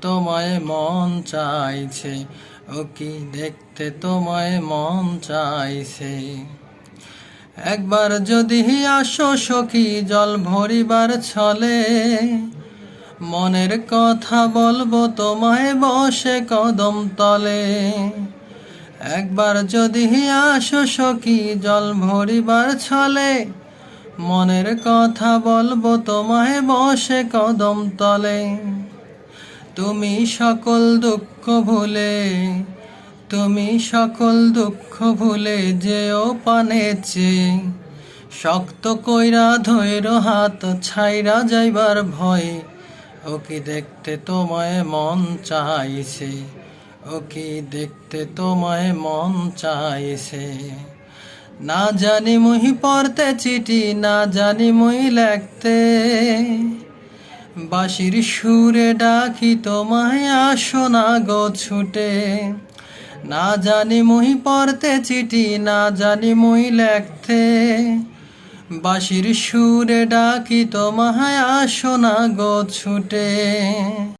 তোমায় মন চাইছে। ও কি দেখতে তোমায় মন চাইছে? একবার যদি আসো সখী, জল ভরিবার ছলে, মনের কথা বলব তোমায় বসে কদম তলে। একবার যদি আসো সখী, জল ভরিবার ছলে, মনের কথা বলব তোমায় বসে কদম তলে। তুমি সকল দুঃখ ভুলে, তুমি সকল দুঃখ ভুলে যেও পানেছে শক্ত কইরা ধৈর হাত ছাইরা যাইবার ভয়, ও কি দেখতে তোমায় মন চাইছে? ও কি দেখতে তোমায় মন চাইছে? না জানি মুহি পড়তে চিঠি, না জানি মুই লেখতে। বাঁশির সুরে ডাকি তোমায় আসো না গো ছুটে। না জানি মুই পড়তে চিঠি, না জানি মুই লেখতে। বাঁশির সুরে ডাকি তোমায় আসো না গো ছুটে।